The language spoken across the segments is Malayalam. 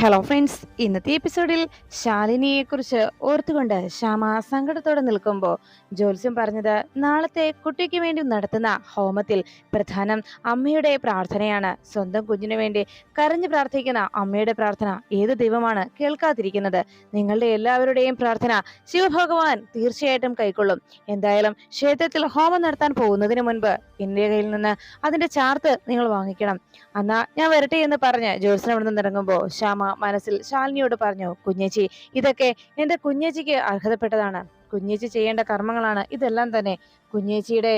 ഹലോ ഫ്രണ്ട്സ് ഇന്നത്തെ എപ്പിസോഡിൽ ശാലിനിയെ കുറിച്ച് ഓർത്തുകൊണ്ട് ശ്യാമ സങ്കടത്തോടെ നിൽക്കുമ്പോൾ ജ്യോത്സ്യം പറഞ്ഞത് നാളത്തെ കുട്ടിക്ക് വേണ്ടി നടത്തുന്ന ഹോമത്തിൽ പ്രധാനം അമ്മയുടെ പ്രാർത്ഥനയാണ്. സ്വന്തം കുഞ്ഞിനു വേണ്ടി കരഞ്ഞു പ്രാർത്ഥിക്കുന്ന അമ്മയുടെ പ്രാർത്ഥന ഏത് ദൈവമാണ് കേൾക്കാതിരിക്കുന്നത്? നിങ്ങളുടെ എല്ലാവരുടെയും പ്രാർത്ഥന ശിവഭഗവാൻ തീർച്ചയായിട്ടും കൈക്കൊള്ളും. എന്തായാലും ക്ഷേത്രത്തിൽ ഹോമം നടത്താൻ പോകുന്നതിന് മുൻപ് എന്റെ കയ്യിൽ നിന്ന് അതിന്റെ ചാർത്ത് നിങ്ങൾ വാങ്ങിക്കണം. എന്നാ ഞാൻ വരട്ടെ എന്ന് പറഞ്ഞ് ജ്യോത്സ്യം അവിടെ നിന്ന് ഇറങ്ങുമ്പോൾ ശ്യാമ മനസ്സിൽ ശാലിനിയോട് പറഞ്ഞു കുഞ്ഞേച്ചി ഇതൊക്കെ എന്റെ കുഞ്ഞേച്ചിക്ക് അർഹതപ്പെട്ടതാണ്. കുഞ്ഞേച്ചി ചെയ്യേണ്ട കർമ്മങ്ങളാണ്. ഇതെല്ലാം തന്നെ കുഞ്ഞേച്ചിയുടെ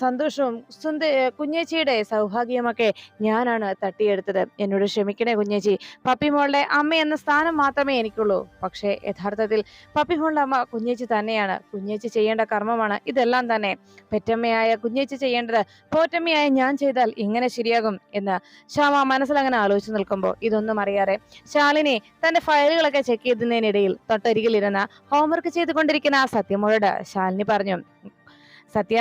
സന്തോഷവും സുന്ദ കുഞ്ഞേച്ചിയുടെ സൗഭാഗ്യമൊക്കെ ഞാനാണ് തട്ടിയെടുത്തത്. എന്നോട് ക്ഷമിക്കണേ കുഞ്ഞേച്ചി. പപ്പിമോളുടെ അമ്മ എന്ന സ്ഥാനം മാത്രമേ എനിക്കുള്ളൂ. പക്ഷേ യഥാർത്ഥത്തിൽ പപ്പിമോളുടെ അമ്മ കുഞ്ഞേച്ചി തന്നെയാണ്. കുഞ്ഞേച്ചി ചെയ്യേണ്ട കർമ്മമാണ് ഇതെല്ലാം തന്നെ. പെറ്റമ്മയായ കുഞ്ഞേച്ചി ചെയ്യേണ്ടത് പോറ്റമ്മയായ ഞാൻ ചെയ്താൽ ഇങ്ങനെ ശരിയാകും എന്ന് ശ്യാമ മനസ്സിൽ അങ്ങനെ ആലോചിച്ച് നിൽക്കുമ്പോൾ ഇതൊന്നും അറിയാതെ ശാലിനി തന്റെ ഫയലുകളൊക്കെ ചെക്ക് ചെയ്തതിനിടയിൽ തൊട്ടരികിലിരുന്ന ഹോംവർക്ക് ചെയ്തുകൊണ്ടിരിക്കുന്ന ആ സത്യമോളോട് ശാലിനി പറഞ്ഞു സത്യ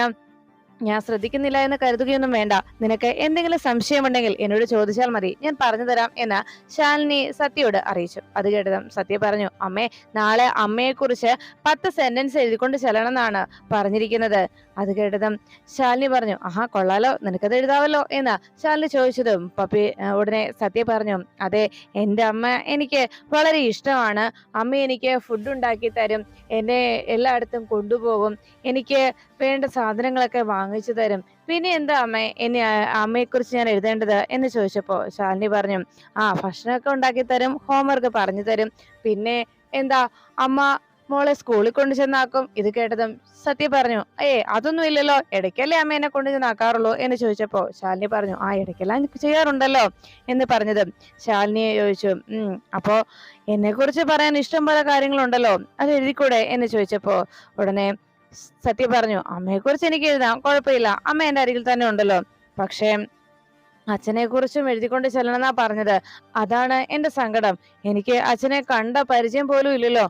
ഞാൻ ശ്രദ്ധിക്കുന്നില്ല എന്ന് കരുതുകയൊന്നും വേണ്ട. നിനക്ക് എന്തെങ്കിലും സംശയമുണ്ടെങ്കിൽ എന്നോട് ചോദിച്ചാൽ മതി. ഞാൻ പറഞ്ഞു തരാം എന്ന് ശാലിനി സത്യയോട് അറിയിച്ചു. അത് കേട്ടതും സത്യ പറഞ്ഞു അമ്മേ നാളെ അമ്മയെക്കുറിച്ച് പത്ത് സെന്റൻസ് എഴുതിക്കൊണ്ട് ചെല്ലണമെന്നാണ് പറഞ്ഞിരിക്കുന്നത്. അത് കേട്ടതും ശാലിനി പറഞ്ഞു ആഹാ കൊള്ളാലോ നിനക്കത് എഴുതാവല്ലോ എന്ന് ശാലിനി ചോദിച്ചതും പപ്പി ഉടനെ സത്യ പറഞ്ഞു അതെ എന്റെ അമ്മ എനിക്ക് വളരെ ഇഷ്ടമാണ്. അമ്മ എനിക്ക് ഫുഡ് ഉണ്ടാക്കി തരും. എന്നെ എല്ലായിടത്തും കൊണ്ടുപോകും. എനിക്ക് വേണ്ട സാധനങ്ങളൊക്കെ വാങ്ങിച്ചു തരും. പിന്നെ എന്താ അമ്മ? എന്നെ അമ്മയെക്കുറിച്ച് ഞാൻ എഴുതേണ്ടത്? എന്ന് ചോദിച്ചപ്പോൾ ശാലിനി പറഞ്ഞു ആ ഭക്ഷണമൊക്കെ ഉണ്ടാക്കി തരും ഹോംവർക്ക് പറഞ്ഞു തരും. പിന്നെ എന്താ അമ്മ മോളെ സ്കൂളിൽ കൊണ്ടു ചെന്നാക്കും. ഇത് കേട്ടതും സത്യ പറഞ്ഞു ഏ അതൊന്നും ഇല്ലല്ലോ. ഇടയ്ക്കല്ലേ അമ്മ എന്നെ കൊണ്ടു ചെന്നാക്കാറുള്ളൂ എന്ന് ചോദിച്ചപ്പോ ശാലിനി പറഞ്ഞു ആ ഇടയ്ക്കെല്ലാം ചെയ്യാറുണ്ടല്ലോ. എന്ന് പറഞ്ഞതും ശാലിനിയെ ചോദിച്ചു ഉം അപ്പോ എന്നെ കുറിച്ച് പറയാൻ ഇഷ്ടം പോലെ കാര്യങ്ങളുണ്ടല്ലോ. അത് എഴുതിക്കൂടെ? എന്ന് ചോദിച്ചപ്പോ ഉടനെ സത്യ പറഞ്ഞു അമ്മയെ കുറിച്ച് എനിക്ക് എഴുതാം കുഴപ്പമില്ല. അമ്മ എന്റെ അരികിൽ തന്നെ ഉണ്ടല്ലോ. പക്ഷേ അച്ഛനെ കുറിച്ചും എഴുതിക്കൊണ്ട് ചെല്ലണമെന്നാ പറഞ്ഞത്. അതാണ് എന്റെ സങ്കടം. എനിക്ക് അച്ഛനെ കണ്ട പരിചയം പോലും ഇല്ലല്ലോ.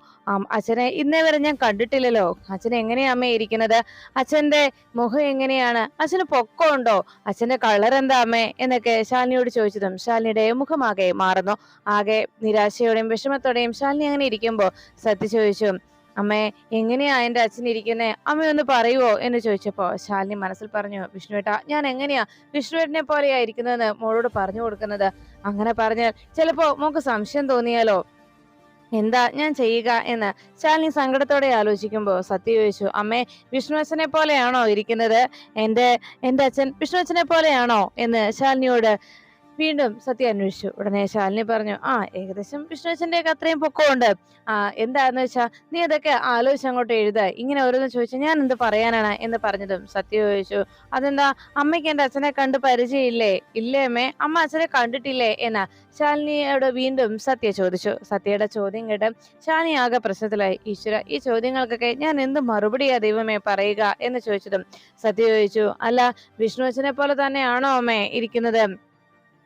അച്ഛനെ ഇന്നേ വരെ ഞാൻ കണ്ടിട്ടില്ലല്ലോ. അച്ഛൻ എങ്ങനെയാ അമ്മ ഇരിക്കുന്നത്? അച്ഛന്റെ മുഖം എങ്ങനെയാണ്? അച്ഛന് പൊക്കമുണ്ടോ? അച്ഛന്റെ കളർ എന്താ അമ്മേ? എന്നൊക്കെ ശാലിനിയോട് ചോദിച്ചതും ശാലിനിയുടെ മുഖമാകെ മാറുന്നു. ആകെ നിരാശയോടെയും വിഷമത്തോടെയും ശാലിനി അങ്ങനെ ഇരിക്കുമ്പോ സത്യ ചോദിച്ചു അമ്മേ എങ്ങനെയാ എന്റെ അച്ഛൻ ഇരിക്കുന്നേ? അമ്മ ഒന്ന് പറയുവോ? എന്ന് ചോദിച്ചപ്പോൾ ശാലിനി മനസ്സിൽ പറഞ്ഞു വിഷ്ണുവേട്ട ഞാൻ എങ്ങനെയാ വിഷ്ണുവേട്ടനെ പോലെയാ ഇരിക്കുന്നതെന്ന് മോളോട് പറഞ്ഞു കൊടുക്കുന്നത്? അങ്ങനെ പറഞ്ഞാൽ ചിലപ്പോ മോക്ക് സംശയം തോന്നിയാലോ? എന്താ ഞാൻ ചെയ്യുക? എന്ന് ശാലിനി സങ്കടത്തോടെ ആലോചിക്കുമ്പോൾ സത്യ ചോദിച്ചു അമ്മേ വിഷ്ണു അച്ഛനെ പോലെയാണോ ഇരിക്കുന്നത്? എന്റെ എന്റെ അച്ഛൻ വിഷ്ണു അച്ഛനെ പോലെയാണോ? എന്ന് ശാലിനിയോട് വീണ്ടും സത്യ അന്വേഷിച്ചു. ഉടനെ ശാലിനി പറഞ്ഞു ആ ഏകദേശം വിഷ്ണു അച്ഛന്റെ ഒക്കെ അത്രയും പൊക്കമുണ്ട്. ആ എന്താന്ന് വെച്ചാ നീ അതൊക്കെ ആലോചിച്ച് അങ്ങോട്ട് എഴുത. ഇങ്ങനെ ഓരോന്ന് ചോദിച്ചു ഞാൻ എന്ത് പറയാനാണ്? എന്ന് പറഞ്ഞതും സത്യ ചോദിച്ചു അതെന്താ അമ്മയ്ക്ക് എന്റെ അച്ഛനെ കണ്ട് പരിചയമില്ലേ? ഇല്ലേ അമ്മേ അമ്മ അച്ഛനെ കണ്ടിട്ടില്ലേ? എന്നാ ശാലിനിയോട് വീണ്ടും സത്യ ചോദിച്ചു. സത്യയുടെ ചോദ്യം കേട്ട് ശാലിനി ആകെ പ്രശ്നത്തിലായി. ഈശ്വര ഈ ചോദ്യങ്ങൾക്കൊക്കെ ഞാൻ എന്ത് മറുപടിയാ ദൈവമേ പറയുക? എന്ന് ചോദിച്ചതും സത്യ ചോദിച്ചു അല്ല വിഷ്ണു അച്ഛനെ പോലെ തന്നെയാണോ അമ്മേ ഇരിക്കുന്നത്?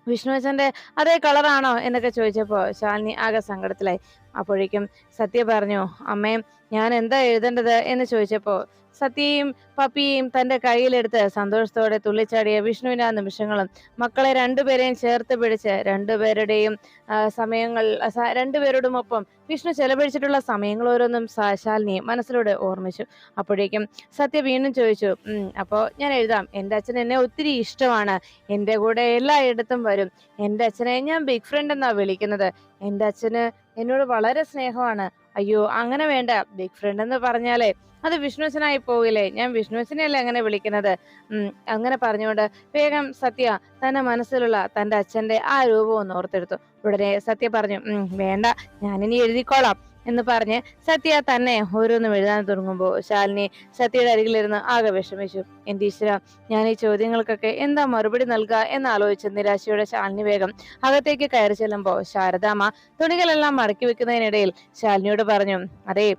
വിഷ്ണു അച്ഛന്റെ അതേ കളറാണോ എന്നൊക്കെ ചോദിച്ചപ്പോൾ ശാലിനി ആകെ സങ്കടത്തിലായി. അപ്പോഴേക്കും സത്യ പറഞ്ഞു അമ്മേ ഞാൻ എന്താ എഴുതേണ്ടത് എന്ന് ചോദിച്ചപ്പോ സത്യയും പപ്പിയും തന്റെ കയ്യിലെടുത്ത് സന്തോഷത്തോടെ തുള്ളിച്ചാടിയ വിഷ്ണുവിന്റെ ആ നിമിഷങ്ങളും മക്കളെ രണ്ടുപേരെയും ചേർത്ത് പിടിച്ച് രണ്ടുപേരുടെയും സമയങ്ങൾ രണ്ടുപേരോടും ഒപ്പം വിഷ്ണു ചെലവഴിച്ചിട്ടുള്ള സമയങ്ങൾ ഓരോന്നും ശാലിനിയെ മനസ്സിലൂടെ ഓർമ്മിച്ചു. അപ്പോഴേക്കും സത്യ വീണ്ടും ചോദിച്ചു അപ്പോൾ അപ്പോ ഞാൻ എഴുതാം. എന്റെ അച്ഛൻ എന്നെ ഒത്തിരി ഇഷ്ടമാണ്. എന്റെ കൂടെ എല്ലായിടത്തും വരും. എന്റെ അച്ഛനെ ഞാൻ ബിഗ് ഫ്രണ്ട് എന്നാ വിളിക്കുന്നത്. എന്റെ അച്ഛന് എന്നോട് വളരെ സ്നേഹമാണ്. അയ്യോ അങ്ങനെ വേണ്ട. ബിഗ് ഫ്രണ്ട് എന്ന് പറഞ്ഞാലേ അത് വിഷ്ണുവച്ചനായി പോകില്ലേ? ഞാൻ വിഷ്ണുവച്ചനെയല്ലേ അങ്ങനെ വിളിക്കുന്നത്? അങ്ങനെ പറഞ്ഞുകൊണ്ട് വേഗം സത്യ തന്റെ മനസ്സിലുള്ള തന്റെ അച്ഛന്റെ ആ രൂപം ഒന്ന് ഓർത്തെടുത്തു. ഉടനെ സത്യ പറഞ്ഞു വേണ്ട ഞാനിനി എഴുതിക്കോളാം. എന്ന് പറഞ്ഞ് സത്യ തന്നെ ഓരോന്നും എഴുതാൻ തുടങ്ങുമ്പോൾ ശാലിനി സത്യയുടെ അരികിലിരുന്ന് ആകെ വിഷമിച്ചു. എന്റെ ഈശ്വര ഞാൻ ഈ ചോദ്യങ്ങൾക്കൊക്കെ എന്താ മറുപടി നൽകുക എന്നാലോചിച്ച് നിരാശയുടെ ശാലിനി വേഗം അകത്തേക്ക് കയറി ചെല്ലുമ്പോൾ ശാരദാമ്മ തുണികളെല്ലാം മടക്കി വെക്കുന്നതിനിടയിൽ ശാലിനിയോട് പറഞ്ഞു അതെ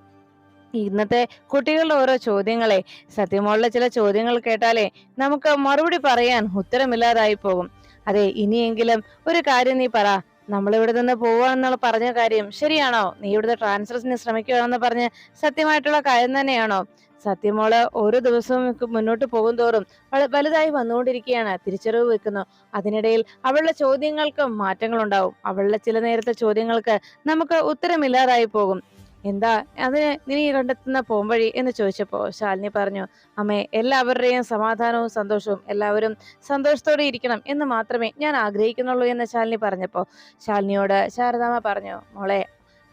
ഇന്നത്തെ കുട്ടികളുടെ ഓരോ ചോദ്യങ്ങളെ സത്യമോളുടെ ചില ചോദ്യങ്ങൾ കേട്ടാലേ നമുക്ക് മറുപടി പറയാൻ ഉത്തരമില്ലാതായി പോകും. അതെ ഇനിയെങ്കിലും ഒരു കാര്യം നീ പറ നമ്മളിവിടെ നിന്ന് പോവാന്നുള്ള പറഞ്ഞ കാര്യം ശരിയാണോ? നീ ഇവിടുത്തെ ട്രാൻസ്ഫറിന് ശ്രമിക്കുകയാണെന്ന് പറഞ്ഞ് സത്യമായിട്ടുള്ള കാര്യം തന്നെയാണോ? സത്യമോൾ ഓരോ ദിവസവും മുന്നോട്ട് പോകും തോറും വലുതായി വന്നുകൊണ്ടിരിക്കുകയാണ്. തിരിച്ചറിവ് വെക്കുന്നു. അതിനിടയിൽ അവളുടെ ചോദ്യങ്ങൾക്ക് മാറ്റങ്ങളുണ്ടാവും. അവളുടെ ചില നേരത്തെ ചോദ്യങ്ങൾക്ക് നമുക്ക് ഉത്തരമില്ലാതായി പോകും. എന്താ അതിന് നീ കണ്ടെത്തുന്ന പോംവഴി എന്ന് ചോദിച്ചപ്പോൾ ശാലിനി പറഞ്ഞു അമ്മേ എല്ലാവരുടെയും സമാധാനവും സന്തോഷവും എല്ലാവരും സന്തോഷത്തോടെ ഇരിക്കണം എന്ന് മാത്രമേ ഞാൻ ആഗ്രഹിക്കുന്നുള്ളൂ എന്ന് ശാലിനി പറഞ്ഞപ്പോൾ ശാലിനിയോട് ശാരദാമ്മ പറഞ്ഞു മോളെ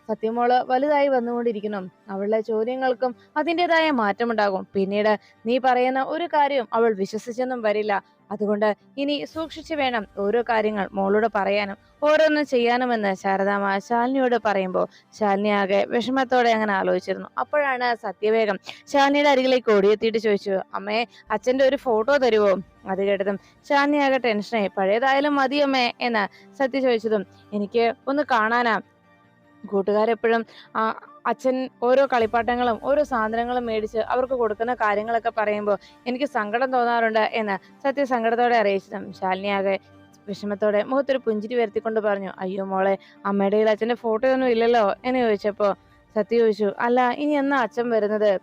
സത്യമോൾ വലുതായി വന്നുകൊണ്ടിരിക്കണം അവളുടെ ചോദ്യങ്ങൾക്കും അതിന്റെതായ മാറ്റമുണ്ടാകും. പിന്നീട് നീ പറയുന്ന ഒരു കാര്യവും അവൾ വിശ്വസിച്ചെന്നും വരില്ല. അതുകൊണ്ട് ഇനി സൂക്ഷിച്ചു വേണം ഓരോ കാര്യങ്ങൾ മോളോട് പറയാനും ഓരോന്നും ചെയ്യാനുമെന്ന് ശാരദാമ്മ ശാലിനിയോട് പറയുമ്പോൾ ശാലിനി ആകെ വിഷമത്തോടെ അങ്ങനെ ആലോചിച്ചിരുന്നു. അപ്പോഴാണ് സത്യവേഗം ശാലിനിയുടെ അരികിലേക്ക് ഓടിയെത്തിയിട്ട് ചോദിച്ചു അമ്മേ അച്ഛന്റെ ഒരു ഫോട്ടോ തരുമോ അത് കേട്ടതും ശാലിനി ആകെ ടെൻഷനായി പഴയതായാലും മതിയമ്മേ എന്ന് സത്യ ചോദിച്ചതും എനിക്ക് ഒന്ന് കാണാനാ. കൂട്ടുകാരെപ്പോഴും ആ അച്ഛൻ ഓരോ കളിപ്പാട്ടങ്ങളും ഓരോ സാധനങ്ങളും മേടിച്ച് അവർക്ക് കൊടുക്കുന്ന കാര്യങ്ങളൊക്കെ പറയുമ്പോൾ എനിക്ക് സങ്കടം തോന്നാറുണ്ട് എന്ന് സത്യസങ്കടത്തോടെ അറിയിച്ചതും. ശാലിനിയാകെ വിഷമത്തോടെ മുഖത്തൊരു പുഞ്ചിരി വരുത്തിക്കൊണ്ട് പറഞ്ഞു അയ്യോ മോളെ അമ്മയുടെ കയ്യിൽ അച്ഛന്റെ ഫോട്ടോ ഒന്നും ഇല്ലല്ലോ? എന്ന് ചോദിച്ചപ്പോൾ സത്യ ചോദിച്ചു അല്ല ഇനി എന്നാ അച്ഛൻ വരുന്നത്?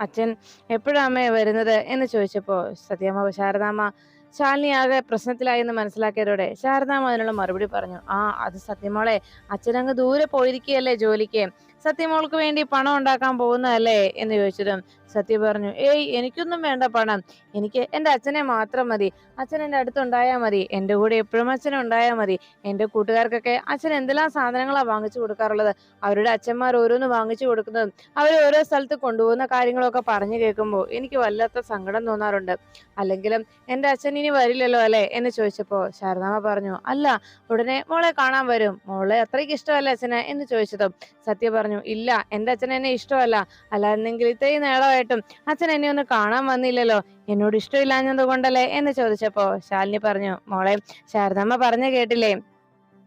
അച്ഛൻ എപ്പോഴാ അമ്മയെ വരുന്നത്? എന്ന് ചോദിച്ചപ്പോൾ സത്യമ്മ ശാരദാമ്മ ശാലിനി ആകെ പ്രശ്നത്തിലായി എന്ന് മനസ്സിലാക്കിയതോടെ ശാരദാമ്മ അതിനുള്ള മറുപടി പറഞ്ഞു ആ അത് സത്യമോളെ അച്ഛനങ്ങ് ദൂരെ പോയിരിക്കുകയല്ലേ ജോലിക്ക്. സത്യമോൾക്ക് വേണ്ടി പണം ഉണ്ടാക്കാൻ പോകുന്നതല്ലേ എന്ന് ചോദിച്ചതും സത്യ പറഞ്ഞു ഏയ് എനിക്കൊന്നും വേണ്ട പണം. എനിക്ക് എന്റെ അച്ഛനെ മാത്രം മതി. അച്ഛൻ എന്റെ അടുത്തുണ്ടായാൽ മതി. എന്റെ കൂടെ എപ്പോഴും അച്ഛൻ ഉണ്ടായാൽ മതി. എന്റെ കൂട്ടുകാർക്കൊക്കെ അച്ഛൻ എന്തെല്ലാം സാധനങ്ങളാണ് വാങ്ങിച്ചു കൊടുക്കാറുള്ളത്? അവരുടെ അച്ഛന്മാർ ഓരോന്ന് വാങ്ങിച്ചു കൊടുക്കുന്നതും അവർ ഓരോ സ്ഥലത്ത് കൊണ്ടുപോകുന്ന കാര്യങ്ങളൊക്കെ പറഞ്ഞു കേൾക്കുമ്പോൾ എനിക്ക് വല്ലാത്ത സങ്കടം തോന്നാറുണ്ട്. അല്ലെങ്കിലും എന്റെ അച്ഛൻ ഇനി വരില്ലല്ലോ അല്ലേ? എന്ന് ചോദിച്ചപ്പോൾ ശാരദാമ്മ പറഞ്ഞു അല്ല ഉടനെ മോളെ കാണാൻ വരും. മോളെ അത്രയ്ക്ക് ഇഷ്ടമല്ല അച്ഛനെ? എന്ന് ചോദിച്ചതും സത്യ പറഞ്ഞു ഇല്ല എന്റെ അച്ഛൻ എന്നെ ഇഷ്ടമല്ല. അല്ലായിരുന്നെങ്കിൽ ഇത്രയും നേളമായിട്ടും അച്ഛൻ എന്നെ ഒന്ന് കാണാൻ വന്നില്ലല്ലോ. എന്നോട് ഇഷ്ടമില്ലാഞ്ഞത് കൊണ്ടല്ലേ? എന്ന് ചോദിച്ചപ്പോ ശാലിനി പറഞ്ഞു മോളെ ശാരദമ്മ പറഞ്ഞു കേട്ടില്ലേ?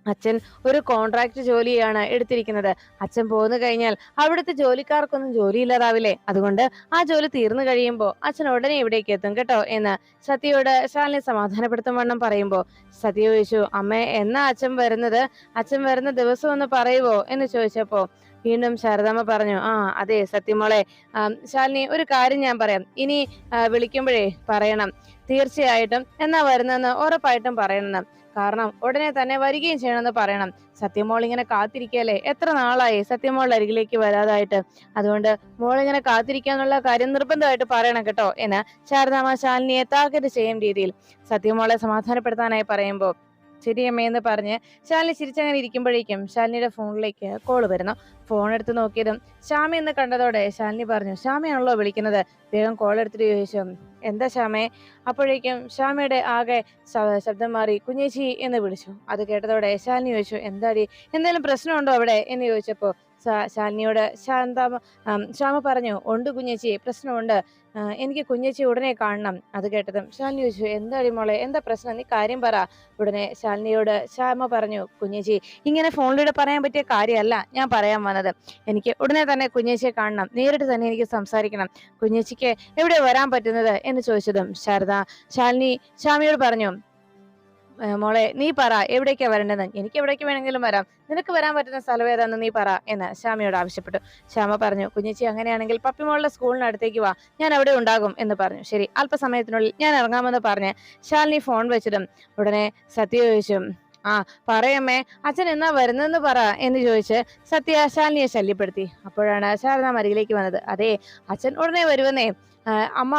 അച്ഛൻ ഒരു കോൺട്രാക്ട് ജോലിയാണ് എടുത്തിരിക്കുന്നത്. അച്ഛൻ പോന്നു കഴിഞ്ഞാൽ അവിടുത്തെ ജോലിക്കാർക്കൊന്നും ജോലിയില്ലാതാവില്ലേ? അതുകൊണ്ട് ആ ജോലി തീർന്നു കഴിയുമ്പോൾ അച്ഛൻ ഉടനെ ഇവിടേക്ക് എത്തും കേട്ടോ എന്ന് സത്യയോട് ശാലിനെ സമാധാനപ്പെടുത്തും വണ്ണം പറയുമ്പോൾ സത്യ ചോദിച്ചു അമ്മ എന്നാ അച്ഛൻ വരുന്നത്? അച്ഛൻ വരുന്ന ദിവസം ഒന്ന് പറയുവോ? എന്ന് ചോദിച്ചപ്പോ വീണ്ടും ശാരദാമ്മ പറഞ്ഞു ആ അതെ സത്യമോളെ. ശാലിനി ഒരു കാര്യം ഞാൻ പറയാം. ഇനി വിളിക്കുമ്പോഴേ പറയണം. തീർച്ചയായിട്ടും എന്നാ വരുന്നെന്ന് ഉറപ്പായിട്ടും പറയണം. കാരണം ഉടനെ തന്നെ വരികയും ചെയ്യണമെന്ന് പറയണം. സത്യമോൾ ഇങ്ങനെ കാത്തിരിക്കല്ലേ എത്ര നാളായി സത്യമോളുടെ അരികിലേക്ക് വരാതായിട്ട്? അതുകൊണ്ട് മോൾ ഇങ്ങനെ കാത്തിരിക്കാന്നുള്ള കാര്യം നിർബന്ധമായിട്ട് പറയണം കേട്ടോ എന്ന് ശാരദാമ്മ ശാലിനിയെ താക്കറ്റ് ചെയ്യും രീതിയിൽ. സത്യമോളെ സമാധാനപ്പെടുത്താനായി പറയുമ്പോൾ ശരിയമ്മേ എന്ന് പറഞ്ഞ് ശാലിനി ചിരിച്ചങ്ങനെ ഇരിക്കുമ്പോഴേക്കും ശാലിനിയുടെ ഫോണിലേക്ക് കോൾ വരുന്നു. ഫോൺ എടുത്ത് നോക്കിയതും ശ്യാമ എന്ന് കണ്ടതോടെ ശാലിനി പറഞ്ഞു ശ്യാമയാണല്ലോ വിളിക്കുന്നത്. വേഗം കോൾ എടുത്തിട്ട് ചോദിച്ചു എന്താ ശ്യാമേ? അപ്പോഴേക്കും ശ്യാമയുടെ ആകെ ശബ്ദം മാറി കുഞ്ഞേച്ചി എന്ന് വിളിച്ചു. അത് കേട്ടതോടെ ശാലിനി ചോദിച്ചു എന്താടി? എന്തെങ്കിലും പ്രശ്നമുണ്ടോ അവിടെ? എന്ന് ചോദിച്ചപ്പോ ശാ- ശാലിനിയോട് ശാന്ത ശ്യാമ പറഞ്ഞു ഉണ്ട് കുഞ്ഞേച്ചി പ്രശ്നമുണ്ട്. എനിക്ക് കുഞ്ഞേച്ചി ഉടനെ കാണണം. അത് കേട്ടതും ശാലിനി ചോദിച്ചു എന്താടി മോളെ എന്താ പ്രശ്നം? നീ കാര്യം പറ. ഉടനെ ശാലിനിയോട് ശ്യാമ പറഞ്ഞു കുഞ്ഞേച്ചി ഇങ്ങനെ ഫോണിലൂടെ പറയാൻ പറ്റിയ കാര്യമല്ല ഞാൻ പറയാൻ വന്നത്. എനിക്ക് ഉടനെ തന്നെ കുഞ്ഞേച്ചിയെ കാണണം. നേരിട്ട് തന്നെ എനിക്ക് സംസാരിക്കണം. കുഞ്ഞേച്ചിക്ക് എവിടെ വരാൻ പറ്റുന്നത്? എന്ന് ചോദിച്ചതും ശാരദ ശാലിനി ശ്യാമിയോട് പറഞ്ഞു "ഏ, മോളെ നീ പറ എവിടേക്കാ വരേണ്ടത് എനിക്ക് എവിടേക്ക് വേണമെങ്കിലും വരാം. നിനക്ക് വരാൻ പറ്റുന്ന സ്ഥലം ഏതാന്ന് നീ പറ എന്ന് ശ്യാമയോട് ആവശ്യപ്പെട്ടു. ശ്യാമ പറഞ്ഞു കുഞ്ഞിച്ചി അങ്ങനെയാണെങ്കിൽ പപ്പി പപ്പിമോളുടെ സ്കൂളിനടുത്തേക്ക് വാ. ഞാൻ അവിടെ ഉണ്ടാകും എന്ന് പറഞ്ഞു. ശരി അല്പസമയത്തിനുള്ളിൽ ഞാൻ ഇറങ്ങാമെന്ന് പറഞ്ഞ് ശാലിനി ഫോൺ വെച്ചതും ഉടനെ സത്യ ചോദിച്ചു ആ പറയമ്മേ അച്ഛൻ എന്നാ വരുന്നെന്ന് പറ എന്ന് ചോദിച്ച് സത്യ ശാലിനിയെ ശല്യപ്പെടുത്തി. അപ്പോഴാണ് ശാരദാമ്മ അരികിലേക്ക് വന്നത്. അതെ അച്ഛൻ ഉടനെ വരുവെന്നേ അമ്മ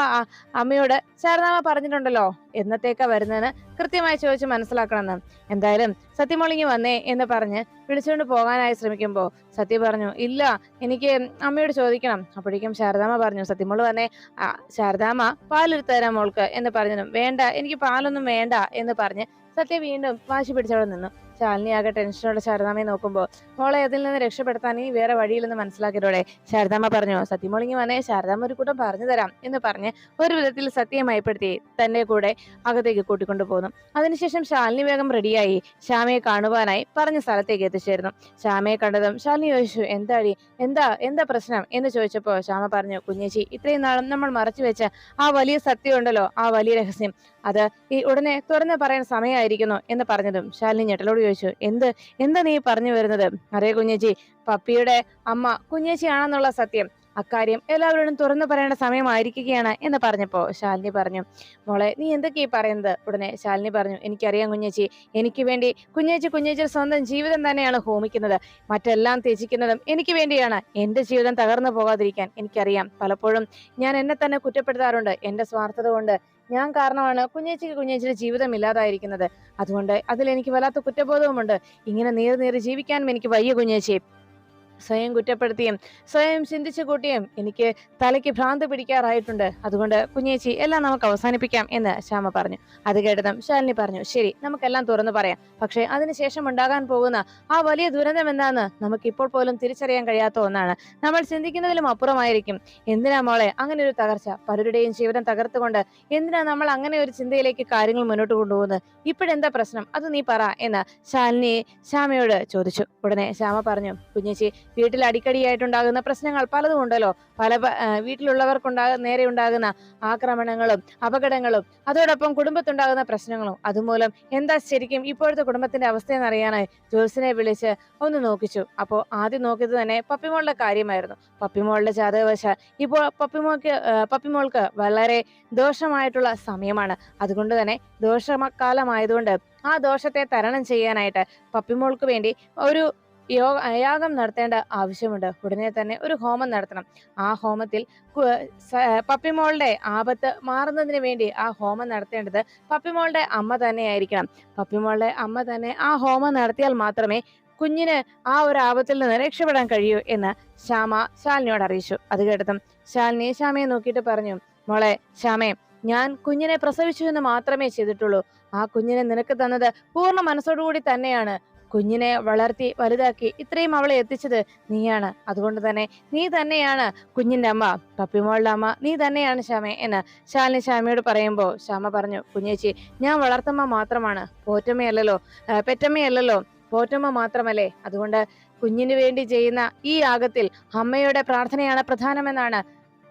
അമ്മയോട് ശാരദാമ പറഞ്ഞിട്ടുണ്ടല്ലോ എന്നത്തേക്കാ വരുന്നതെന്ന് കൃത്യമായി ചോദിച്ച് മനസ്സിലാക്കണമെന്ന്. എന്തായാലും സത്യമൊളിങ്ങി വന്നേ എന്ന് പറഞ്ഞ് വിളിച്ചുകൊണ്ട് പോകാനായി ശ്രമിക്കുമ്പോൾ സത്യ പറഞ്ഞു ഇല്ല എനിക്ക് അമ്മയോട് ചോദിക്കണം. അപ്പോഴേക്കും ശാരദാമ പറഞ്ഞു സത്യമോൾ വന്നേ ആ, ശാരദാമ്മ പാലെടുത്തു തരാം മോൾക്ക്. എന്ന് പറഞ്ഞതും വേണ്ട എനിക്ക് പാലൊന്നും വേണ്ട എന്ന് പറഞ്ഞ് സത്യ വീണ്ടും വാശി പിടിച്ചവിടെ നിന്നു. ശാലിനി ആകെ ടെൻഷനോടെ ശാരദാമ്മയെ നോക്കുമ്പോൾ മോളെ അതിൽ നിന്ന് രക്ഷപ്പെടുത്താൻ ഇനി വേറെ വഴിയില്ലെന്ന് മനസ്സിലാക്കിയതോടെ ശാരദാമ്മ പറഞ്ഞു സത്യമോളിങ്ങി വന്നേ ശാരദാമ്മ ഒരു കൂട്ടം പറഞ്ഞു തരാം എന്ന് പറഞ്ഞ് ഒരു വിധത്തിൽ സത്യം മയപ്പെടുത്തി തന്റെ കൂടെ അകത്തേക്ക് കൂട്ടിക്കൊണ്ടു പോകുന്നു അതിനുശേഷം ശാലിനി വേഗം റെഡിയായി ശ്യാമയെ കാണുവാനായി പറഞ്ഞ സ്ഥലത്തേക്ക് എത്തിച്ചേരുന്നു ശ്യാമയെ കണ്ടതും ശാലിനി ചോദിച്ചു എന്താടി? എന്താ? എന്താ പ്രശ്നം? എന്ന് ചോദിച്ചപ്പോൾ ശ്യാമ പറഞ്ഞു കുഞ്ഞേച്ചി ഇത്രയും നാളും നമ്മൾ മറച്ചു വെച്ച ആ വലിയ സത്യം ഉണ്ടല്ലോ ആ വലിയ രഹസ്യം. അത് ഈ ഉടനെ തുറന്നു പറയാൻ സമയമായിരിക്കുന്നു എന്ന് പറഞ്ഞതും ശാലിനി ഞെട്ടലോട് ചോദിച്ചു എന്ത് എന്താ നീ പറഞ്ഞു വരുന്നത്? അറിയ കുഞ്ഞേച്ചി പപ്പിയുടെ അമ്മ കുഞ്ഞേച്ചി ആണെന്നുള്ള സത്യം. അക്കാര്യം എല്ലാവരോടും തുറന്നു പറയേണ്ട സമയമായിരിക്കുകയാണ് എന്ന് പറഞ്ഞപ്പോൾ ശാലിനി പറഞ്ഞു മോളെ നീ എന്തൊക്കെയാ പറയുന്നത്? ഉടനെ ശാലിനി പറഞ്ഞു എനിക്കറിയാം കുഞ്ഞേച്ചി എനിക്ക് വേണ്ടി കുഞ്ഞേച്ചി കുഞ്ഞേച്ചി സ്വന്തം ജീവിതം തന്നെയാണ് ഹോമിക്കുന്നത്. മറ്റെല്ലാം ത്യജിക്കുന്നതും എനിക്ക് വേണ്ടിയാണ്. എന്റെ ജീവിതം തകർന്നു പോകാതിരിക്കാൻ എനിക്കറിയാം. പലപ്പോഴും ഞാൻ എന്നെ തന്നെ കുറ്റപ്പെടുത്താറുണ്ട്. എന്റെ സ്വാർത്ഥത കൊണ്ട് ഞാൻ കാരണമാണ് കുഞ്ഞേച്ചിക്ക് കുഞ്ഞേച്ചിയുടെ ജീവിതം ഇല്ലാതായിരിക്കുന്നത്. അതുകൊണ്ട് അതിൽ എനിക്ക് വല്ലാത്ത കുറ്റബോധവുമുണ്ട്. ഇങ്ങനെ നേരെ നേരെ ജീവിക്കാനും എനിക്ക് വയ്യ കുഞ്ഞേച്ചി. സ്വയം കുറ്റപ്പെടുത്തിയും സ്വയം ചിന്തിച്ചു കൂട്ടിയും എനിക്ക് തലയ്ക്ക് ഭ്രാന്ത് പിടിക്കാറായിട്ടുണ്ട്. അതുകൊണ്ട് കുഞ്ഞേച്ചി എല്ലാം നമുക്ക് അവസാനിപ്പിക്കാം എന്ന് ശ്യാമ പറഞ്ഞു. അത് കേട്ടതും ശാലിനി പറഞ്ഞു ശരി നമുക്കെല്ലാം തുറന്നു പറയാം. പക്ഷേ അതിനുശേഷം ഉണ്ടാകാൻ പോകുന്ന ആ വലിയ ദുരന്തം എന്താന്ന് നമുക്ക് ഇപ്പോൾ പോലും തിരിച്ചറിയാൻ കഴിയാത്ത ഒന്നാണ്. നമ്മൾ ചിന്തിക്കുന്നതിലും അപ്പുറമായിരിക്കും. എന്തിനാ മോളെ അങ്ങനെ ഒരു തകർച്ച? പലരുടെയും ജീവിതം തകർത്തുകൊണ്ട് എന്തിനാ നമ്മൾ അങ്ങനെ ഒരു ചിന്തയിലേക്ക് കാര്യങ്ങൾ മുന്നോട്ട് കൊണ്ടുപോകുന്നത്? ഇപ്പോഴെന്താ പ്രശ്നം? അത് നീ പറ എന്ന് ശാലിനി ശ്യാമയോട് ചോദിച്ചു. ഉടനെ ശ്യാമ പറഞ്ഞു കുഞ്ഞേച്ചി വീട്ടിൽ അടിക്കടിയായിട്ടുണ്ടാകുന്ന പ്രശ്നങ്ങൾ പലതും ഉണ്ടല്ലോ. പല വീട്ടിലുള്ളവർക്കുണ്ടാക നേരെ ഉണ്ടാകുന്ന ആക്രമണങ്ങളും അപകടങ്ങളും അതോടൊപ്പം കുടുംബത്തുണ്ടാകുന്ന പ്രശ്നങ്ങളും. അതുമൂലം എന്താ ശരിക്കും ഇപ്പോഴത്തെ കുടുംബത്തിന്റെ അവസ്ഥ എന്നറിയാനായി ജോൽസിനെ വിളിച്ച് ഒന്ന് നോക്കിച്ചു. അപ്പോൾ ആദ്യം നോക്കിയത് തന്നെ പപ്പിമോളുടെ കാര്യമായിരുന്നു. പപ്പിമോളുടെ ജാതകവശ ഇപ്പോൾ പപ്പിമോൾക്ക് പപ്പിമോൾക്ക് വളരെ ദോഷമായിട്ടുള്ള സമയമാണ്. അതുകൊണ്ട് തന്നെ ദോഷകാലമായതുകൊണ്ട് ആ ദോഷത്തെ തരണം ചെയ്യാനായിട്ട് പപ്പിമോൾക്ക് വേണ്ടി ഒരു യോഗ യാഗം നടത്തേണ്ട ആവശ്യമുണ്ട്. ഉടനെ തന്നെ ഒരു ഹോമം നടത്തണം. ആ ഹോമത്തിൽ പപ്പിമോളുടെ ആപത്ത് മാറുന്നതിന് വേണ്ടി ആ ഹോമം നടത്തേണ്ടത് പപ്പിമോളുടെ അമ്മ തന്നെയായിരിക്കണം. പപ്പിമോളുടെ അമ്മ തന്നെ ആ ഹോമം നടത്തിയാൽ മാത്രമേ കുഞ്ഞിന് ആ ഒരു ആപത്തിൽ നിന്ന് രക്ഷപ്പെടാൻ കഴിയൂ എന്ന് ശ്യാമ ശാലിനിയോട് അറിയിച്ചു. അത് കേട്ടതും ശാലിനി ശ്യാമയെ നോക്കിയിട്ട് പറഞ്ഞു മോളെ ശ്യാമേ ഞാൻ കുഞ്ഞിനെ പ്രസവിച്ചു എന്ന് മാത്രമേ ചെയ്തിട്ടുള്ളൂ. ആ കുഞ്ഞിനെ നിനക്ക് തന്നത് പൂർണ മനസ്സോടുകൂടി തന്നെയാണ്. കുഞ്ഞിനെ വളർത്തി വലുതാക്കി ഇത്രയും അവളെ എത്തിച്ചത് നീയാണ്. അതുകൊണ്ട് തന്നെ നീ തന്നെയാണ് കുഞ്ഞിന്റെ അമ്മ പപ്പിമോളുടെ അമ്മ. നീ തന്നെയാണ് ശ്യാമേ എന്ന് ശാലിനി ശ്യാമയോട് പറയുമ്പോൾ ശ്യാമ പറഞ്ഞു കുഞ്ഞേച്ചി ഞാൻ വളർത്തമ്മ മാത്രമാണ് പെറ്റമ്മയല്ലോ പെറ്റമ്മയല്ലല്ലോ പോറ്റമ്മ മാത്രമല്ലേ? അതുകൊണ്ട് കുഞ്ഞിനു വേണ്ടി ചെയ്യുന്ന ഈ യാഗത്തിൽ അമ്മയുടെ പ്രാർത്ഥനയാണ് പ്രധാനമെന്നാണ്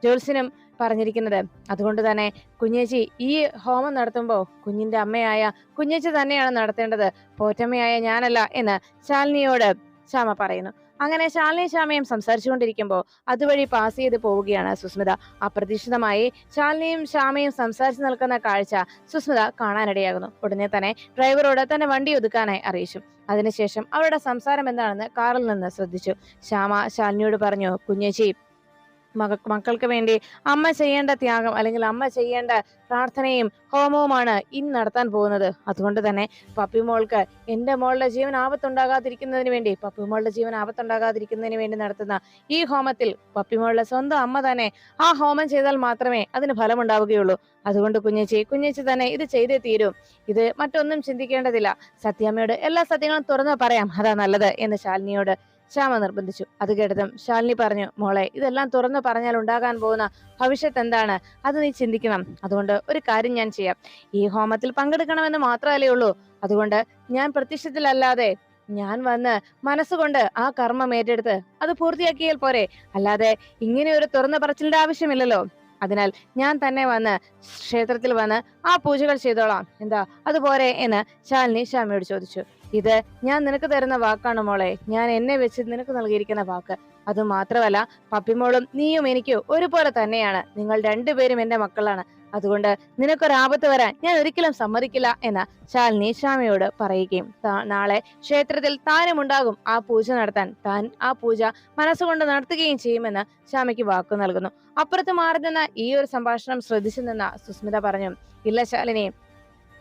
ജോത്സ്യനും പറഞ്ഞിരിക്കുന്നത്. അതുകൊണ്ട് തന്നെ കുഞ്ഞേച്ചി ഈ ഹോമം നടത്തുമ്പോൾ കുഞ്ഞിന്റെ അമ്മയായ കുഞ്ഞേച്ചി തന്നെയാണ് നടത്തേണ്ടത്. പോറ്റമ്മയായ ഞാനല്ല എന്ന് ശാലിനിയോട് ശ്യാമ പറയുന്നു. അങ്ങനെ ശാലിനി ശ്യാമയും സംസാരിച്ചുകൊണ്ടിരിക്കുമ്പോൾ അതുവഴി പാസ് ചെയ്ത് പോവുകയാണ് സുസ്മിത. അപ്രതീക്ഷിതമായി ശാലിനിയും ശ്യാമയും സംസാരിച്ചു നിൽക്കുന്ന കാഴ്ച സുസ്മിത കാണാനിടയാകുന്നു. ഉടനെ തന്നെ ഡ്രൈവറോട് തന്നെ വണ്ടി ഒതുക്കാനായി അറിയിച്ചു. അതിനുശേഷം അവരുടെ സംസാരം എന്താണെന്ന് കാറിൽ നിന്ന് ശ്രദ്ധിച്ചു. ശ്യാമ ശാലിനിയോട് പറഞ്ഞു കുഞ്ഞേച്ചി മക്കൾക്ക് വേണ്ടി അമ്മ ചെയ്യേണ്ട ത്യാഗം അല്ലെങ്കിൽ അമ്മ ചെയ്യേണ്ട പ്രാർത്ഥനയും ഹോമവുമാണ് ഇനി നടത്താൻ പോകുന്നത്. അതുകൊണ്ട് തന്നെ പപ്പി മോൾക്ക് എന്റെ മോളുടെ ജീവൻ ആപത്തുണ്ടാകാതിരിക്കുന്നതിന് വേണ്ടി പപ്പി മോളുടെ ജീവൻ ആപത്തുണ്ടാകാതിരിക്കുന്നതിന് വേണ്ടി നടത്തുന്ന ഈ ഹോമത്തിൽ പപ്പി മോളുടെ സ്വന്തം അമ്മ തന്നെ ആ ഹോമം ചെയ്താൽ മാത്രമേ അതിന് ഫലമുണ്ടാവുകയുള്ളൂ. അതുകൊണ്ട് കുഞ്ഞേച്ചി കുഞ്ഞേച്ചി തന്നെ ഇത് ചെയ്തേ തീരും. ഇത് മറ്റൊന്നും ചിന്തിക്കേണ്ടതില്ല. സത്യാമ്മയോട് എല്ലാ സത്യങ്ങളും തുറന്നു പറയാം. അതാ നല്ലത് എന്ന് ശാലിനിയോട് ശ്യാമ നിർബന്ധിച്ചു. അത് കേട്ടതും ശാലിനി പറഞ്ഞു മോളെ ഇതെല്ലാം തുറന്നു പറഞ്ഞാൽ ഉണ്ടാകാൻ പോകുന്ന ഭവിഷ്യത്ത് എന്താണ്? അത് നീ ചിന്തിക്കണം. അതുകൊണ്ട് ഒരു കാര്യം ഞാൻ ചെയ്യാം. ഈ ഹോമത്തിൽ പങ്കെടുക്കണമെന്ന് മാത്രമല്ലേ ഉള്ളൂ. അതുകൊണ്ട് ഞാൻ പ്രത്യക്ഷത്തിലല്ലാതെ ഞാൻ വന്ന് മനസ്സുകൊണ്ട് ആ കർമ്മം ഏറ്റെടുത്ത് അത് പൂർത്തിയാക്കിയാൽ പോരെ. അല്ലാതെ ഇങ്ങനെ ഒരു തുറന്ന പറച്ചിലിന്റെ ആവശ്യമില്ലല്ലോ. അതിനാൽ ഞാൻ തന്നെ വന്ന് ക്ഷേത്രത്തിൽ വന്ന് ആ പൂജകൾ ചെയ്തോളാം. എന്താ? അതുപോലെ എന്ന് ശാലിനി ശ്യാമയോട് ചോദിച്ചു. ഇത് ഞാൻ നിനക്ക് തരുന്ന വാക്കാണ് മോളെ. ഞാൻ എന്നെ വെച്ച് നിനക്ക് നൽകിയിരിക്കുന്ന വാക്ക്. അത് മാത്രമല്ല പപ്പിമോളും നീയും എനിക്കും ഒരുപോലെ തന്നെയാണ്. നിങ്ങൾ രണ്ടുപേരും എന്റെ മക്കളാണ്. അതുകൊണ്ട് നിനക്കൊരാപത്ത് വരാൻ ഞാൻ ഒരിക്കലും സമ്മതിക്കില്ല എന്ന് ശാലിനി ശ്യാമയോട് പറയുകയും നാളെ ക്ഷേത്രത്തിൽ താനും ഉണ്ടാകും ആ പൂജ നടത്താൻ. താൻ ആ പൂജ മനസ്സുകൊണ്ട് നടത്തുകയും ചെയ്യുമെന്ന് ശ്യാമയ്ക്ക് വാക്കു നൽകുന്നു. അപ്പുറത്ത് മാറി നിന്ന ഈ ഒരു സംഭാഷണം ശ്രദ്ധിച്ചു നിന്ന സുസ്മിത പറഞ്ഞു ഇല്ല ശാലിനി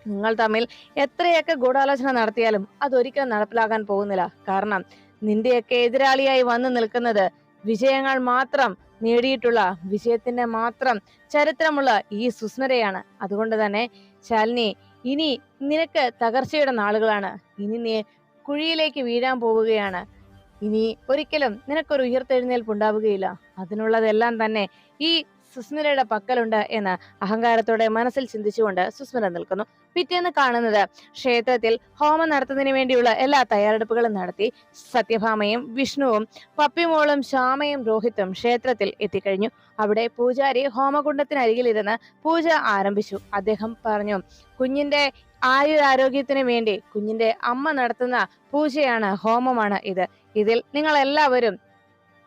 നിങ്ങൾ തമ്മിൽ എത്രയൊക്കെ ഗൂഢാലോചന നടത്തിയാലും അതൊരിക്കലും നടപ്പിലാകാൻ പോകുന്നില്ല. കാരണം നിന്റെയൊക്കെ എതിരാളിയായി വന്നു നിൽക്കുന്നത് വിജയങ്ങൾ മാത്രം നേടിയിട്ടുള്ള വിജയത്തിന്റെ മാത്രം ചരിത്രമുള്ള ഈ സുസ്മരയാണ്. അതുകൊണ്ട് തന്നെ ശാലിനി ഇനി നിനക്ക് തകർച്ചയുടെ നാളുകളാണ്. ഇനി നീ കുഴിയിലേക്ക് വീഴാൻ പോവുകയാണ്. ഇനി ഒരിക്കലും നിനക്കൊരു ഉയർത്തെഴുന്നേൽപ്പ് ഉണ്ടാവുകയില്ല. അതിനുള്ളതെല്ലാം തന്നെ ഈ സുസ്മിരയുടെ പക്കലുണ്ട് എന്ന് അഹങ്കാരത്തോടെ മനസ്സിൽ ചിന്തിച്ചുകൊണ്ട് സുസ്മിര നിൽക്കുന്നു. പിറ്റേന്ന് കാണുന്നത്. ക്ഷേത്രത്തിൽ ഹോമം നടത്തുന്നതിന് വേണ്ടിയുള്ള എല്ലാ തയ്യാറെടുപ്പുകളും നടത്തി സത്യഭാമയും വിഷ്ണുവും പപ്പിമോളും ശ്യാമയും രോഹിത്തും ക്ഷേത്രത്തിൽ എത്തിക്കഴിഞ്ഞു. അവിടെ പൂജാരി ഹോമകുണ്ടത്തിനരികിലിരുന്ന് പൂജ ആരംഭിച്ചു. അദ്ദേഹം പറഞ്ഞു കുഞ്ഞിന്റെ ആയുരാരോഗ്യത്തിന് വേണ്ടി കുഞ്ഞിന്റെ അമ്മ നടത്തുന്ന പൂജയാണ് ഹോമമാണ് ഇത്. ഇതിൽ നിങ്ങൾ എല്ലാവരും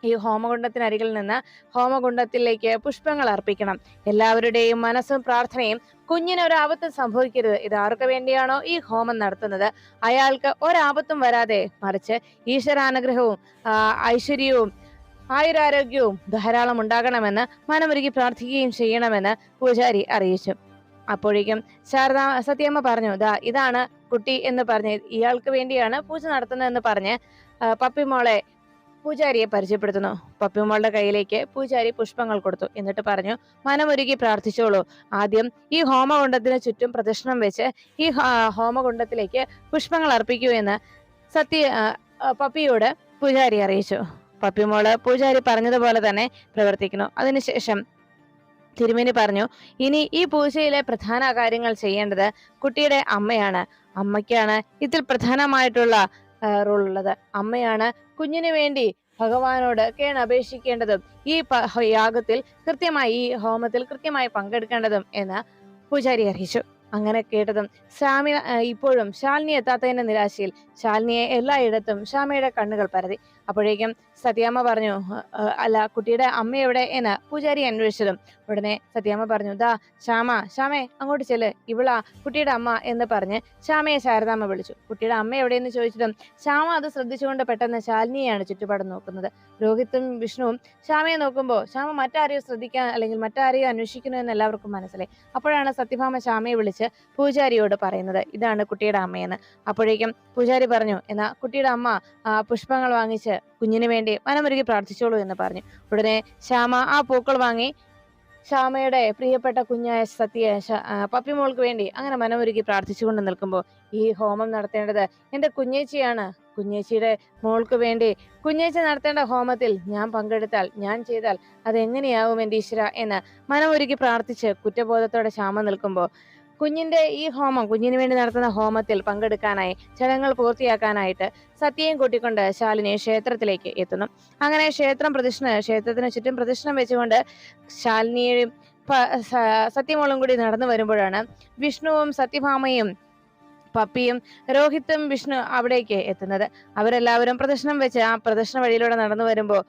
ഈ ഹോമകുണ്ടത്തിനരികിൽ നിന്ന് ഹോമകുണ്ടത്തിലേക്ക് പുഷ്പങ്ങൾ അർപ്പിക്കണം. എല്ലാവരുടെയും മനസ്സും പ്രാർത്ഥനയും കുഞ്ഞിന് സംഭവിക്കരുത്. ഇത് ആർക്ക് വേണ്ടിയാണോ ഈ ഹോമം നടത്തുന്നത്? അയാൾക്ക് ഒരാപത്തും വരാതെ മറിച്ച് ഈശ്വരാനുഗ്രഹവും ഐശ്വര്യവും ആയുരാരോഗ്യവും ധാരാളം ഉണ്ടാകണമെന്ന് മനമൊരുക്കി പ്രാർത്ഥിക്കുകയും ചെയ്യണമെന്ന് പൂജാരി അറിയിച്ചു. അപ്പോഴേക്കും ശാരദ സത്യമ്മ പറഞ്ഞു ദാ ഇതാണ് കുട്ടി എന്ന് പറഞ്ഞ് ഇയാൾക്ക് വേണ്ടിയാണ് പൂജ നടത്തുന്നതെന്ന് പറഞ്ഞ് പപ്പിമോളെ പൂജാരിയെ പരിചയപ്പെടുത്തുന്നു. പപ്പിമോളുടെ കയ്യിലേക്ക് പൂജാരി പുഷ്പങ്ങൾ കൊടുത്തു. എന്നിട്ട് പറഞ്ഞു മനമൊരുക്കി പ്രാർത്ഥിച്ചോളൂ. ആദ്യം ഈ ഹോമകുണ്ടത്തിന് ചുറ്റും പ്രദക്ഷിണം വെച്ച് ഈ ഹോമകുണ്ടത്തിലേക്ക് പുഷ്പങ്ങൾ അർപ്പിക്കൂ എന്ന് സത്യ പപ്പിയോട് പൂജാരി അറിയിച്ചു. പപ്പിമോൾ പൂജാരി പറഞ്ഞതുപോലെ തന്നെ പ്രവർത്തിക്കുന്നു. അതിനുശേഷം തിരുമേനി പറഞ്ഞു ഇനി ഈ പൂജയിലെ പ്രധാന കാര്യങ്ങൾ ചെയ്യേണ്ടത് കുട്ടിയുടെ അമ്മയാണ്. അമ്മയ്ക്കാണ് ഇതിൽ പ്രധാനമായിട്ടുള്ള റോൾ ഉള്ളത്. അമ്മയാണ് കുഞ്ഞിന് വേണ്ടി ഭഗവാനോട് കേണ് അപേക്ഷിക്കേണ്ടതും ഈ യാഗത്തിൽ കൃത്യമായി ഈ ഹോമത്തിൽ കൃത്യമായി പങ്കെടുക്കേണ്ടതും എന്ന് പൂജാരി അറിയിച്ചു. അങ്ങനെ കേട്ടതും ശ്യാമി ഇപ്പോഴും ശാലിനി എത്താത്തതിന്റെ നിരാശയിൽ ശാലിനിയെ എല്ലായിടത്തും ശ്യാമയുടെ കണ്ണുകൾ പരതി. അപ്പോഴേക്കും സത്യാമ്മ പറഞ്ഞു "ആ, അല്ല കുട്ടിയുടെ അമ്മ എവിടെ? എന്ന് പൂജാരി അന്വേഷിച്ചതും. ഉടനെ സത്യാമ്മ പറഞ്ഞു ദാ ശ്യാമ ശ്യാമേ അങ്ങോട്ട് ചെല്ല്. ഇവളാ കുട്ടിയുടെ അമ്മ എന്ന് പറഞ്ഞ് ശ്യാമയെ ശാരദാമ്മ വിളിച്ചു. കുട്ടിയുടെ അമ്മ എവിടെയെന്ന് ചോദിച്ചതും ശ്യാമ അത് ശ്രദ്ധിച്ചുകൊണ്ട് പെട്ടെന്ന് ശാലിനിയെയാണ് ചുറ്റുപാടും നോക്കുന്നത്. രോഹിത്തും വിഷ്ണുവും ശ്യാമയെ നോക്കുമ്പോൾ ശ്യാമ മറ്റാരെയോ ശ്രദ്ധിക്കാൻ അല്ലെങ്കിൽ മറ്റാരെയോ അന്വേഷിക്കുന്നു എന്ന് എല്ലാവർക്കും മനസ്സിലായി. അപ്പോഴാണ് സത്യഭാമ ശ്യാമയെ വിളിച്ച് പൂജാരിയോട് പറയുന്നത് ഇതാണ് കുട്ടിയുടെ അമ്മയെന്ന്. അപ്പോഴേക്കും പൂജാരി പറഞ്ഞു എന്നാ കുട്ടിയുടെ അമ്മ പുഷ്പങ്ങൾ വാങ്ങിച്ച് കുഞ്ഞിന് വേണ്ടി മനമൊരുക്കി പ്രാർത്ഥിച്ചോളൂ എന്ന് പറഞ്ഞു. ഉടനെ ശ്യാമ ആ പൂക്കൾ വാങ്ങി ശ്യാമയുടെ പ്രിയപ്പെട്ട കുഞ്ഞായ സത്യ പപ്പിമോൾക്ക് വേണ്ടി അങ്ങനെ മനമൊരുക്കി പ്രാർത്ഥിച്ചുകൊണ്ട് നിൽക്കുമ്പോൾ ഈ ഹോമം നടത്തേണ്ടത് എന്റെ കുഞ്ഞേച്ചിയാണ്. കുഞ്ഞേച്ചിയുടെ മോൾക്ക് വേണ്ടി കുഞ്ഞേച്ചി നടത്തേണ്ട ഹോമത്തിൽ ഞാൻ പങ്കെടുത്താൽ ഞാൻ ചെയ്താൽ അതെങ്ങനെയാവും എന്റെ ഈശ്വര എന്ന് മനമൊരുക്കി പ്രാർത്ഥിച്ച് കുറ്റബോധത്തോടെ ശ്യാമ നിൽക്കുമ്പോൾ കുഞ്ഞിന്റെ ഈ ഹോമം കുഞ്ഞിന് വേണ്ടി നടത്തുന്ന ഹോമത്തിൽ പങ്കെടുക്കാനായി ചടങ്ങുകൾ പൂർത്തിയാക്കാനായിട്ട് സത്യയും കൂട്ടിക്കൊണ്ട് ശാലിനി ക്ഷേത്രത്തിലേക്ക് എത്തുന്നു. അങ്ങനെ ക്ഷേത്രം പ്രദക്ഷിണ ക്ഷേത്രത്തിന് ചുറ്റും പ്രദക്ഷിണം വെച്ചുകൊണ്ട് ശാലിനിയും സത്യമോളും കൂടി നടന്നു വരുമ്പോഴാണ് വിഷ്ണുവും സത്യഭാമയും പപ്പിയും രോഹിത്തും വിഷ്ണു അവിടേക്ക് എത്തുന്നത്. അവരെല്ലാവരും പ്രദക്ഷിണം വെച്ച് ആ പ്രദക്ഷിണ വഴിയിലൂടെ നടന്നു വരുമ്പോൾ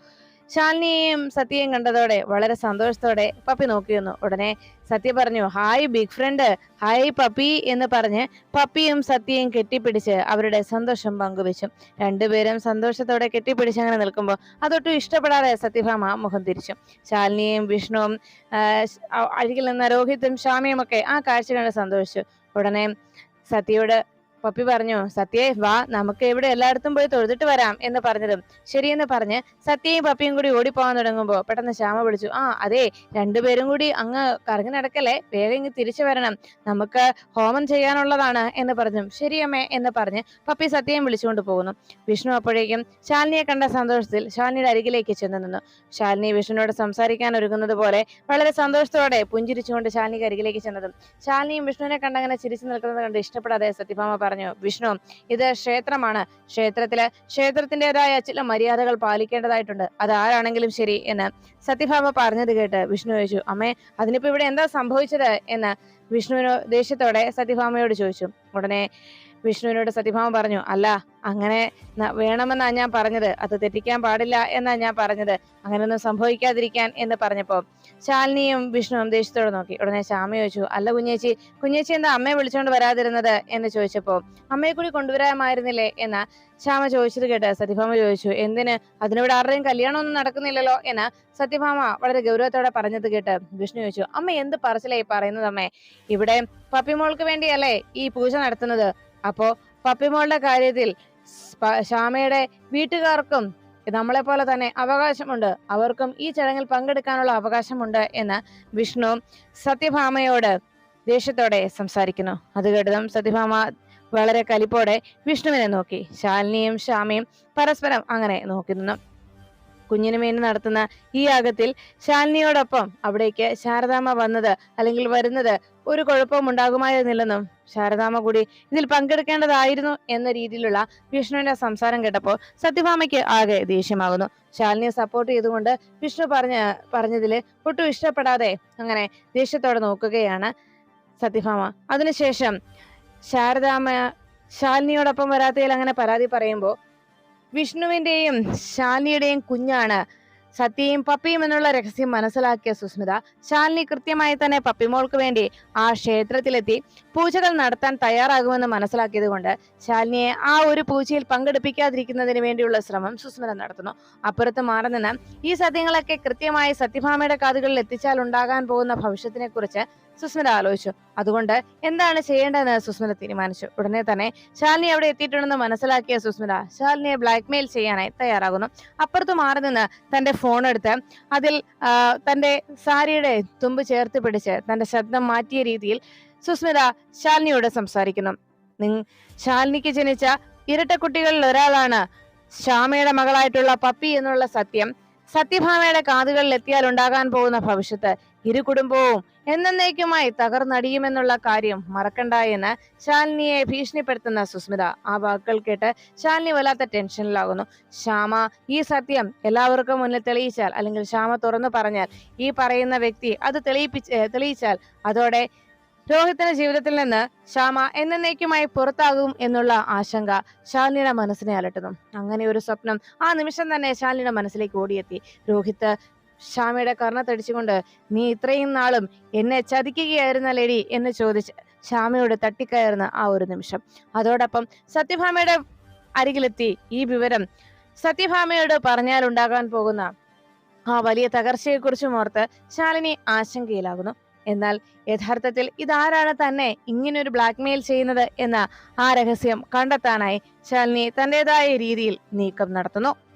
ശാലിനിയെയും സത്യയും കണ്ടതോടെ വളരെ സന്തോഷത്തോടെ പപ്പി നോക്കിയിരുന്നു. ഉടനെ സത്യ പറഞ്ഞു hi big friend hi puppy എന്ന് പറഞ്ഞ് പപ്പിയും സത്യയും കെട്ടിപ്പിടിച്ച് അവരുടെ സന്തോഷം പങ്കുവെച്ചു. രണ്ടുപേരും സന്തോഷത്തോടെ കെട്ടിപ്പിടിച്ച് അങ്ങനെ നിൽക്കുമ്പോൾ അതൊട്ടും ഇഷ്ടപ്പെടാതെ സത്യഭാമ മുഖം തിരിച്ചു. ശാലിനിയും വിഷ്ണുവും അരികിൽ നിന്ന രോഹിത്തും ശ്യാമയും ഒക്കെ ആ കാഴ്ച കണ്ട് സന്തോഷിച്ചു. ഉടനെ സത്യയോട് പപ്പി പറഞ്ഞു സത്യേ വാ നമുക്ക് ഇവിടെ എല്ലായിടത്തും പോയി തൊഴുതിട്ട് വരാം എന്ന് പറഞ്ഞതും ശരിയെന്ന് പറഞ്ഞ് സത്യയും പപ്പിയും കൂടി ഓടിപ്പോവാൻ തുടങ്ങുമ്പോൾ പെട്ടെന്ന് ശ്യാമ വിളിച്ചു ആ അതെ രണ്ടുപേരും കൂടി അങ്ങ് കറങ്ങി നടക്കല്ലേ? വേഗം ഇങ്ങ് തിരിച്ചു വരണം. നമുക്ക് ഹോമം ചെയ്യാനുള്ളതാണ് എന്ന് പറഞ്ഞു ശരിയമ്മേ എന്ന് പറഞ്ഞ് പപ്പി സത്യയും വിളിച്ചുകൊണ്ട് പോകുന്നു. വിഷ്ണു അപ്പോഴേക്കും ശാലിനിയെ കണ്ട സന്തോഷത്തിൽ ശാലിനിയുടെ അരികിലേക്ക് ചെന്ന് നിന്നു. ശാലിനി വിഷ്ണുവിനോട് സംസാരിക്കാൻ ഒരുങ്ങുന്നത് പോലെ വളരെ സന്തോഷത്തോടെ പുഞ്ചിരിച്ചുകൊണ്ട് ശാലിനിക്ക് അരികിലേക്ക് ചെന്നതും ശാലിനിയും വിഷ്ണുവിനെ കണ്ടങ്ങനെ ചിരിച്ചു നിൽക്കുന്നത് കണ്ട് ഇഷ്ടപ്പെടാതെ സത്യഭാമ പറഞ്ഞു. വിഷ്ണു ഇത് ക്ഷേത്രമാണ്. ക്ഷേത്രത്തിൽ ക്ഷേത്രത്തിന്റെതായ ചില മര്യാദകൾ പാലിക്കേണ്ടതായിട്ടുണ്ട്. അത് ആരാണെങ്കിലും ശരി എന്ന് സത്യഭാമ പറഞ്ഞത് കേട്ട് വിഷ്ണു ചോദിച്ചു. അമ്മേ അതിനിപ്പോ ഇവിടെ എന്താ സംഭവിച്ചത്? എന്ന് വിഷ്ണുവിനോ ദേഷ്യത്തോടെ സത്യഭാമയോട് ചോദിച്ചു. ഉടനെ വിഷ്ണുവിനോട് സത്യഭാമ പറഞ്ഞു അല്ല അങ്ങനെ വേണമെന്നാ ഞാൻ പറഞ്ഞത്. അത് തെറ്റിക്കാൻ പാടില്ല എന്നാ ഞാൻ പറഞ്ഞത്. അങ്ങനെയൊന്നും സംഭവിക്കാതിരിക്കാൻ എന്ന് പറഞ്ഞപ്പോ ശാലിനിയും വിഷ്ണുവും ദേഷ്യത്തോടെ നോക്കി. ഉടനെ ശ്യാമ ചോദിച്ചു അല്ല കുഞ്ഞേച്ചി കുഞ്ഞേച്ചി എന്താ അമ്മയെ വിളിച്ചോണ്ട് വരാതിരുന്നത് എന്ന് ചോദിച്ചപ്പോ അമ്മയെ കൂടി കൊണ്ടുവരാമായിരുന്നില്ലേ എന്ന് ശ്യാമ ചോദിച്ചത് കേട്ട് സത്യഭാമ ചോദിച്ചു എന്തിന്? അതിനിവിടെ ആരുടെയും കല്യാണമൊന്നും നടക്കുന്നില്ലല്ലോ എന്ന് സത്യഭാമ വളരെ ഗൗരവത്തോടെ പറഞ്ഞത് കേട്ട് വിഷ്ണു ചോദിച്ചു അമ്മ എന്ത് പറച്ചിലായി പറയുന്നത് അമ്മേ? ഇവിടെ പപ്പിമോൾക്ക് വേണ്ടിയല്ലേ ഈ പൂജ നടത്തുന്നത്? അപ്പോ പപ്പിമോളുടെ കാര്യത്തിൽ ശ്യാമയുടെ വീട്ടുകാർക്കും നമ്മളെ പോലെ തന്നെ അവകാശമുണ്ട്. അവർക്കും ഈ ചടങ്ങിൽ പങ്കെടുക്കാനുള്ള അവകാശമുണ്ട് എന്ന് വിഷ്ണു സത്യഭാമയോട് ദേഷ്യത്തോടെ സംസാരിക്കുന്നു. അത് കേട്ടതും സത്യഭാമ വളരെ കലിപ്പോടെ വിഷ്ണുവിനെ നോക്കി. ശാലിനിയും ശ്യാമയും പരസ്പരം അങ്ങനെ നോക്കി നിന്നു. കുഞ്ഞിനു നടത്തുന്ന ഈ യാഗത്തിൽ ശാലിനിയോടൊപ്പം അവിടേക്ക് ശാരദാമ്മ വന്നത് അല്ലെങ്കിൽ വരുന്നത് ഒരു കുഴപ്പവും ഉണ്ടാകുമായിരുന്നില്ലെന്നും ശാരദാമ്മ കൂടി ഇതിൽ പങ്കെടുക്കേണ്ടതായിരുന്നു എന്ന രീതിയിലുള്ള വിഷ്ണുവിന്റെ സംസാരം കേട്ടപ്പോൾ സത്യഭാമയ്ക്ക് ആകെ ദേഷ്യമാകുന്നു. ശാലിനിയെ സപ്പോർട്ട് ചെയ്തുകൊണ്ട് വിഷ്ണു പറഞ്ഞ പറഞ്ഞതിൽ ഒട്ടും ഇഷ്ടപ്പെടാതെ അങ്ങനെ ദേഷ്യത്തോടെ നോക്കുകയാണ് സത്യഭാമ. അതിനുശേഷം ശാരദാമ്മ ശാലിനിയോടൊപ്പം വരാത്തതിൽ അങ്ങനെ പരാതി പറയുമ്പോൾ വിഷ്ണുവിന്റെയും ശാലിയുടെയും കുഞ്ഞാണ് സത്യയും പപ്പിയും എന്നുള്ള രഹസ്യം മനസ്സിലാക്കിയ സുസ്മിത ശാലിനി കൃത്യമായി തന്നെ പപ്പിമോൾക്ക് വേണ്ടി ആ ക്ഷേത്രത്തിലെത്തി. പൂജകൾ നടത്താൻ തയ്യാറാകുമെന്ന് മനസ്സിലാക്കിയത് കൊണ്ട് ശാലിനിയെ ആ ഒരു പൂജയിൽ പങ്കെടുപ്പിക്കാതിരിക്കുന്നതിന് വേണ്ടിയുള്ള ശ്രമം സുസ്മിത നടത്തുന്നു. അപ്പുറത്ത് മാറി നിന്ന് ഈ സത്യങ്ങളൊക്കെ കൃത്യമായി സത്യഭാമയുടെ കാതുകളിൽ എത്തിച്ചാൽ ഉണ്ടാകാൻ പോകുന്ന ഭവിഷ്യത്തിനെ കുറിച്ച് സുസ്മിത ആലോചിച്ചു. അതുകൊണ്ട് എന്താണ് ചെയ്യേണ്ടതെന്ന് സുസ്മിത തീരുമാനിച്ചു. ഉടനെ തന്നെ ശാലിനി അവിടെ എത്തിയിട്ടുണ്ടെന്ന് മനസ്സിലാക്കിയ സുസ്മിത ശാലിനിയെ ബ്ലാക്ക്മെയിൽ ചെയ്യാനായി തയ്യാറാകുന്നു. അപ്പുറത്ത് മാറി നിന്ന് തന്റെ ഫോൺ എടുത്ത് അതിൽ തന്റെ സാരിയുടെ തുമ്പ് ചേർത്ത് പിടിച്ച് തന്റെ ശബ്ദം മാറ്റിയ രീതിയിൽ സുസ്മിത ശാലിനിയോട് സംസാരിക്കുന്നു. ശാലിനിക്ക് ജനിച്ച ഇരട്ട കുട്ടികളിൽ ഒരാളാണ് ശ്യാമയുടെ മകളായിട്ടുള്ള പപ്പി എന്നുള്ള സത്യം. സത്യഭാമയുടെ കാതുകളിൽ എത്തിയാൽ ഉണ്ടാകാൻ പോകുന്ന ഭവിഷ്യത്ത് ഇരു കുടുംബവും എന്നേക്കുമായി തകർന്നടിയുമെന്നുള്ള കാര്യം മറക്കണ്ട എന്ന് ശാലിനിയെ ഭീഷണിപ്പെടുത്തുന്ന സുസ്മിത ആ വാക്കുകൾ കേട്ട് ശാലിനി വല്ലാത്ത ടെൻഷനിലാകുന്നു. ശ്യാമ ഈ സത്യം എല്ലാവർക്കും മുന്നിൽ തെളിയിച്ചാൽ അല്ലെങ്കിൽ ശ്യാമ തുറന്നു പറഞ്ഞാൽ ഈ പറയുന്ന വ്യക്തി അത് തെളിയിപ്പിച്ച് തെളിയിച്ചാൽ അതോടെ രോഹിത്തിന്റെ ജീവിതത്തിൽ നിന്ന് ശ്യാമ എന്നേക്കുമായി പുറത്താകും എന്നുള്ള ആശങ്ക ശാലിനിയുടെ മനസ്സിനെ അലട്ടുന്നു. അങ്ങനെ ഒരു സ്വപ്നം ആ നിമിഷം തന്നെ ശാലിനിയുടെ മനസ്സിലേക്ക് ഓടിയെത്തി. രോഹിത്ത് ശ്യാമയുടെ കർണത്തടിച്ചുകൊണ്ട് നീ ഇത്രയും നാളും എന്നെ ചതിക്കുകയായിരുന്നല്ലേടി? എന്ന് ചോദിച്ച് ശ്യാമയോട് തട്ടിക്കയറുന്ന ആ ഒരു നിമിഷം. അതോടൊപ്പം സത്യഭാമയുടെ അരികിലെത്തി ഈ വിവരം സത്യഭാമയോട് പറഞ്ഞാൽ ഉണ്ടാകാൻ പോകുന്ന ആ വലിയ തകർച്ചയെക്കുറിച്ചും ഓർത്ത് ശാലിനി ആശങ്കയിലാകുന്നു. എന്നാൽ യഥാർത്ഥത്തിൽ ഇതാരാണ് തന്നെ ഇങ്ങനൊരു ബ്ലാക്ക്മെയിൽ ചെയ്യുന്നത് എന്ന ആ രഹസ്യം കണ്ടെത്താനായി ശാലിനി തന്റേതായ രീതിയിൽ നീക്കം നടത്തുന്നു.